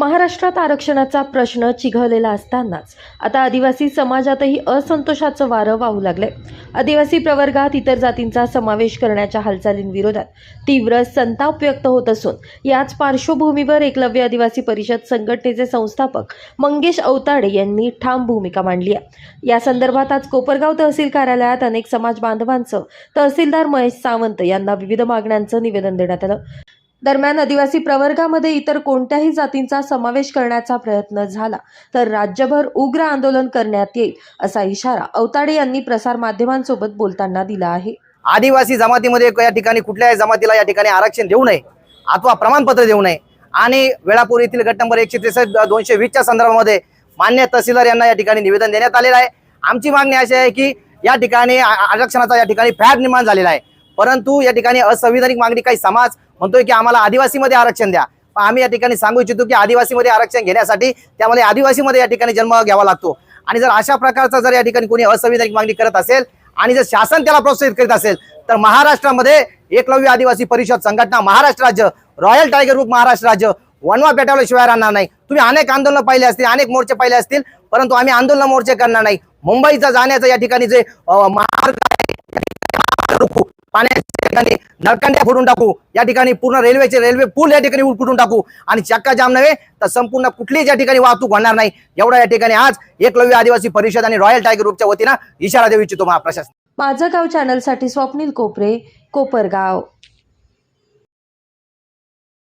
महाराष्ट्रात आरक्षणाचा प्रश्न चिघळलेला असतानाच आता आदिवासी समाजातही असंतोषाचं वारं वाहू लागलंय. आदिवासी प्रवर्गात इतर जातींचा समावेश करण्याच्या हालचालींविरोधात तीव्र संताप व्यक्त होत असून याच पार्श्वभूमीवर एकलव्य आदिवासी परिषद संघटनेचे संस्थापक मंगेश अवताडे यांनी ठाम भूमिका मांडली आहे. या संदर्भात आज कोपरगाव तहसील कार्यालयात अनेक समाज बांधवांचं तहसीलदार महेश सावंत यांना विविध मागण्यांचं निवेदन देण्यात आलं. दरम्यान आदिवासी प्रवर्गामध्ये इतर कोणत्याही जातींचा समावेश करण्याचा प्रयत्न झाला तर राज्यभर उग्र आंदोलन करण्यात येईल असा इशारा अवताडे यांनी प्रसारमाध्यमांसोबत बोलताना दिला आहे. आदिवासी जमातीमध्ये या ठिकाणी कुठल्याही जमातीला या ठिकाणी आरक्षण देऊ नये अथवा प्रमाणपत्र देऊ नये. आणि वेळापूर येथील गट नंबर एकशे त्रेसष्ट दोनशे वीसच्या संदर्भामध्ये मान्य तहसीलदार यांना या ठिकाणी निवेदन देण्यात आलेलं आहे. आमची मागणी अशी आहे की या ठिकाणी आरक्षणाचा या ठिकाणी फॅड निर्माण झालेला आहे. परंतु या ठिकाणी असंविधानिक मागणी काही समाज म्हणतोय की आम्हाला आदिवासीमध्ये आरक्षण द्या. पण आम्ही या ठिकाणी सांगू इच्छितो की आदिवासीमध्ये आरक्षण घेण्यासाठी त्यामध्ये आदिवासीमध्ये या ठिकाणी जन्म घ्यावा लागतो. आणि जर अशा प्रकारचा जर या ठिकाणी कोणी असंविधानिक मागणी करत असेल आणि जर शासन त्याला प्रोत्साहित करीत असेल तर महाराष्ट्रामध्ये एकलव्य आदिवासी परिषद संघटना महाराष्ट्र राज्य रॉयल टायगर ग्रुप महाराष्ट्र राज्य वनवा पेटावल्याशिवाय राहणार नाही. तुम्ही अनेक आंदोलन पाहिले असतील अनेक मोर्चे पाहिले असतील परंतु आम्ही आंदोलन मोर्चे करणार नाही. मुंबईचा जाण्याचं या ठिकाणी जे मार्ग आहे, पाण्याच्या ठिकाणी नळकांड्या फोडून टाकू. या ठिकाणी पूर्ण रेल्वेचे रेल्वे पूल या ठिकाणी उलटून टाकू. आणि चक्का जाम नव्हे तर संपूर्ण कुठलीच या ठिकाणी वाहतूक होणार नाही एवढा या ठिकाणी आज एकलव्य आदिवासी परिषद आणि रॉयल टायगर ग्रुपच्या वतीनं इशारा देऊ इच्छितो महाप्रशासन. माझं गाव चॅनलसाठी स्वप्नील कोपरे कोपरगाव.